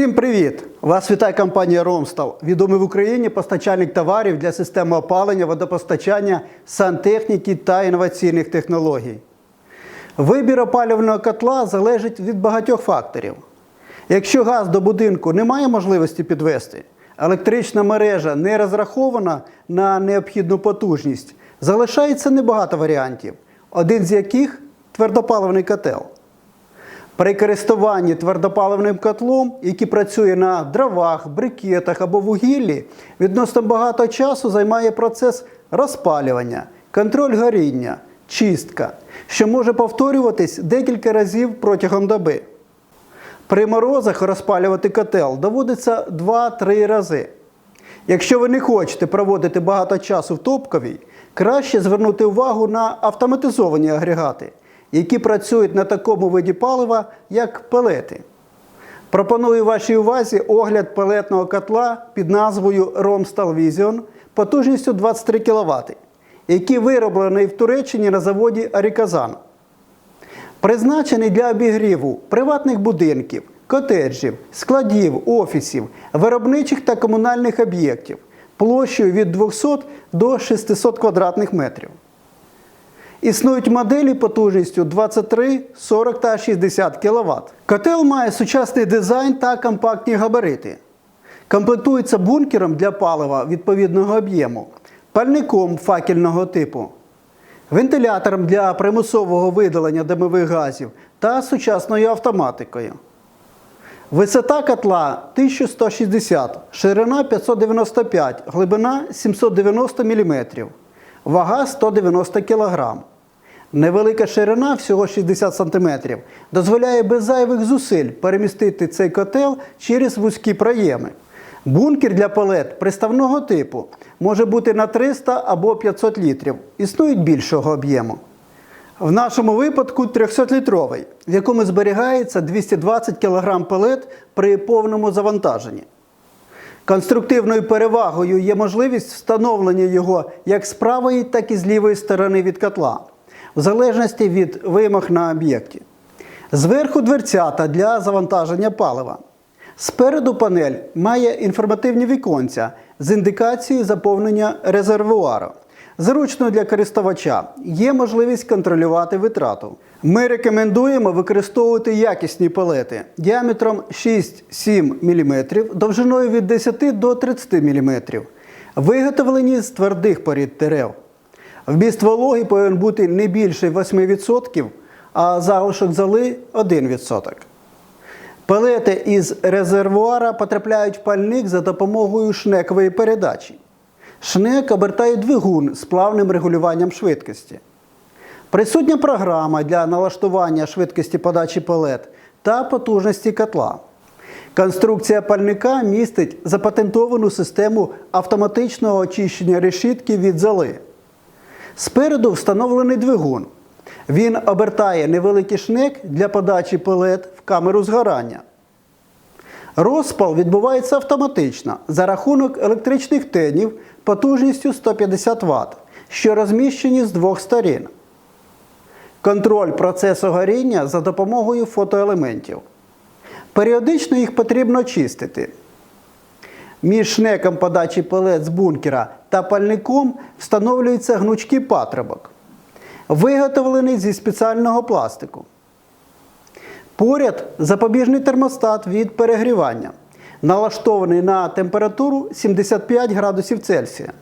Всім привіт! Вас вітає компанія Ромстал, відомий в Україні постачальник товарів для системи опалення, водопостачання, сантехніки та інноваційних технологій. Вибір опалювального котла залежить від багатьох факторів. Якщо газ до будинку немає можливості підвести, електрична мережа не розрахована на необхідну потужність, залишається небагато варіантів, один з яких твердопаливний котел. При користуванні твердопаливним котлом, який працює на дровах, брикетах або вугіллі, відносно багато часу займає процес розпалювання, контроль горіння, чистка, що може повторюватись декілька разів протягом доби. При морозах розпалювати котел доводиться 2-3 рази. Якщо ви не хочете проводити багато часу в топковій, краще звернути увагу на автоматизовані агрегати, які працюють на такому виді палива, як пелети. Пропоную вашій увазі огляд пелетного котла під назвою Romstal Vision потужністю 23 кВт, який вироблений в Туреччині на заводі Аріказан. Призначений для обігріву приватних будинків, котеджів, складів, офісів, виробничих та комунальних об'єктів площею від 200 до 600 квадратних метрів. Існують моделі потужністю 23, 40 та 60 кВт. Котел має сучасний дизайн та компактні габарити. Комплектується бункером для палива відповідного об'єму, пальником факельного типу, вентилятором для примусового видалення димових газів та сучасною автоматикою. Висота котла 1160, ширина 595, глибина 790 мм, вага 190 кг. Невелика ширина всього 60 см дозволяє без зайвих зусиль перемістити цей котел через вузькі проєми. Бункер для палет приставного типу може бути на 300 або 500 літрів. Існують більшого об'єму. В нашому випадку 300-літровий, в якому зберігається 220 кг пелет при повному завантаженні. Конструктивною перевагою є можливість встановлення його як з правої, так і з лівої сторони від котла, в залежності від вимог на об'єкті. Зверху дверцята для завантаження палива. Спереду панель має інформативні віконця з індикацією заповнення резервуару. Зручно для користувача є можливість контролювати витрату. Ми рекомендуємо використовувати якісні палети діаметром 6-7 мм, довжиною від 10 до 30 мм, виготовлені з твердих порід дерев. Вміст вологи повинен бути не більше 8%, а залишок золи 1%. Пелети із резервуара потрапляють в пальник за допомогою шнекової передачі. Шнек обертає двигун з плавним регулюванням швидкості. Присутня програма для налаштування швидкості подачі пелет та потужності котла. Конструкція пальника містить запатентовану систему автоматичного очищення решітки від золи. Спереду встановлений двигун. Він обертає невеликий шнек для подачі пелет в камеру згорання. Розпал відбувається автоматично за рахунок електричних тенів потужністю 150 Вт, що розміщені з двох сторін. Контроль процесу горіння за допомогою фотоелементів. Періодично їх потрібно чистити. Між шнеком подачі пелет з бункера та пальником встановлюється гнучкий патрубок, виготовлений зі спеціального пластику. Поряд запобіжний термостат від перегрівання, налаштований на температуру 75 градусів Цельсія.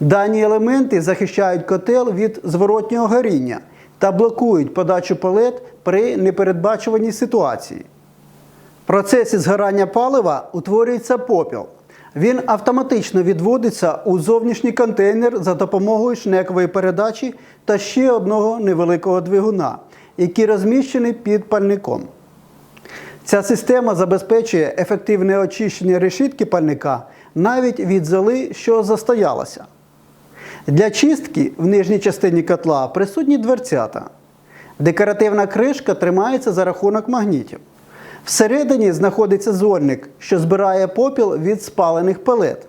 Дані елементи захищають котел від зворотнього горіння та блокують подачу палет при непередбачуваній ситуації. Процесі згорання палива утворюється попіл. Він автоматично відводиться у зовнішній контейнер за допомогою шнекової передачі та ще одного невеликого двигуна, який розміщений під пальником. Ця система забезпечує ефективне очищення решітки пальника навіть від золи, що застоялася. Для чистки в нижній частині котла присутні дверцята. Декоративна кришка тримається за рахунок магнітів. Всередині знаходиться зольник, що збирає попіл від спалених пелет.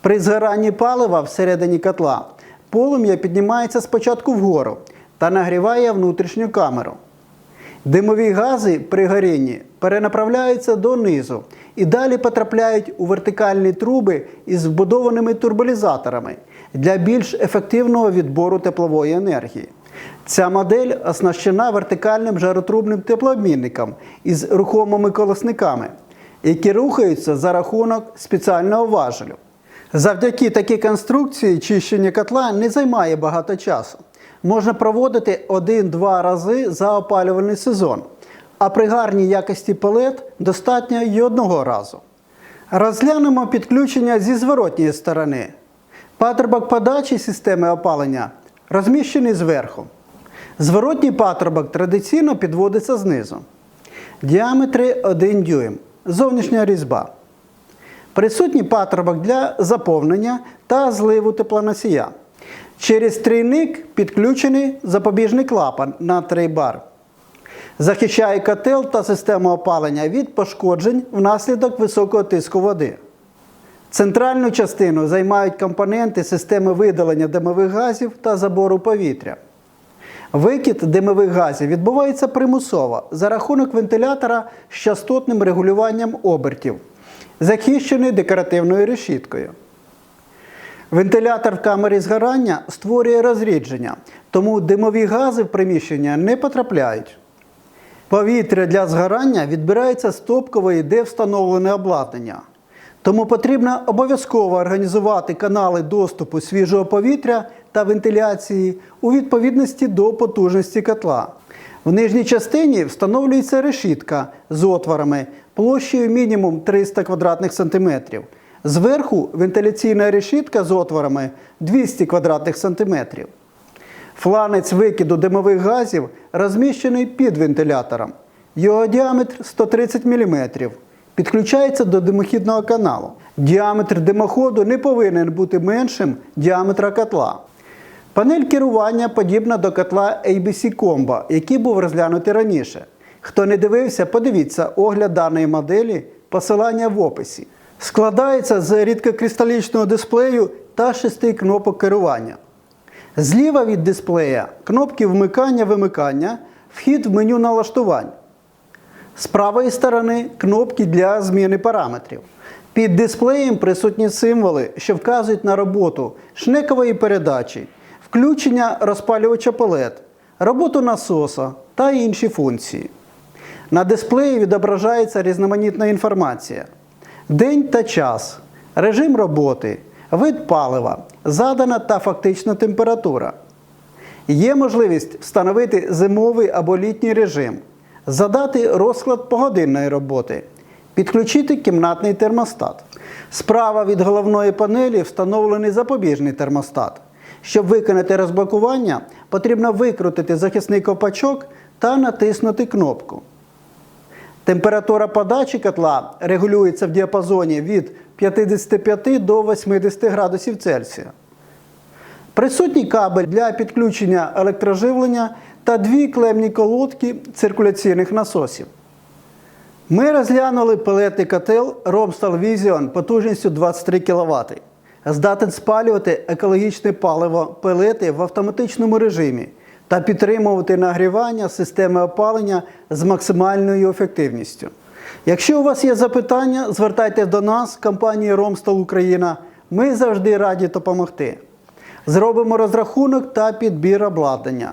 При згоранні палива всередині котла полум'я піднімається спочатку вгору та нагріває внутрішню камеру. Димові гази при горінні перенаправляються донизу і далі потрапляють у вертикальні труби із вбудованими турболізаторами для більш ефективного відбору теплової енергії. Ця модель оснащена вертикальним жаротрубним теплообмінником із рухомими колосниками, які рухаються за рахунок спеціального важелю. Завдяки такій конструкції чищення котла не займає багато часу. Можна проводити один-два рази за опалювальний сезон, а при гарній якості пелет достатньо й одного разу. Розглянемо підключення зі зворотньої сторони. Патрубок подачі системи опалення розміщений зверху. Зворотній патрубок традиційно підводиться знизу. Діаметри 1 дюйм. Зовнішня різьба. Присутній патрубок для заповнення та зливу теплоносія. Через трійник підключений запобіжний клапан на 3 бар. Захищає котел та систему опалення від пошкоджень внаслідок високого тиску води. Центральну частину займають компоненти системи видалення димових газів та забору повітря. Викид димових газів відбувається примусово за рахунок вентилятора з частотним регулюванням обертів, захищений декоративною решіткою. Вентилятор в камері згорання створює розрідження, тому димові гази в приміщення не потрапляють. Повітря для згорання відбирається з топкової, де встановлене обладнання. Тому потрібно обов'язково організувати канали доступу свіжого повітря та вентиляції у відповідності до потужності котла. В нижній частині встановлюється решітка з отворами площею мінімум 300 квадратних сантиметрів. Зверху вентиляційна решітка з отворами 200 квадратних сантиметрів. Фланець викиду димових газів розміщений під вентилятором. Його діаметр 130 мм. Підключається до димохідного каналу. Діаметр димоходу не повинен бути меншим діаметра котла. Панель керування подібна до котла ABC Combo, який був розглянутий раніше. Хто не дивився, подивіться огляд даної моделі, посилання в описі. Складається з рідкокристалічного дисплею та шести кнопок керування. Зліва від дисплея кнопки вмикання-вимикання, вхід в меню налаштувань. З правої сторони кнопки для зміни параметрів. Під дисплеєм присутні символи, що вказують на роботу шнекової передачі, включення розпалювача пелет, роботу насоса та інші функції. На дисплеї відображається різноманітна інформація: день та час, режим роботи, вид палива, задана та фактична температура. Є можливість встановити зимовий або літній режим, задати розклад погодинної роботи, підключити кімнатний термостат. Справа від головної панелі встановлений запобіжний термостат. Щоб виконати розблокування, потрібно викрутити захисний ковпачок та натиснути кнопку. Температура подачі котла регулюється в діапазоні від 55 до 80 градусів Цельсія. Присутній кабель для підключення електроживлення та дві клемні колодки циркуляційних насосів. Ми розглянули пелетний котел Romstal Vision потужністю 23 кВт. Здатен спалювати екологічне паливо пелети в автоматичному режимі та підтримувати нагрівання системи опалення з максимальною ефективністю. Якщо у вас є запитання, звертайтеся до нас, компанії Romstal Україна. Ми завжди раді допомогти. Зробимо розрахунок та підбір обладнання.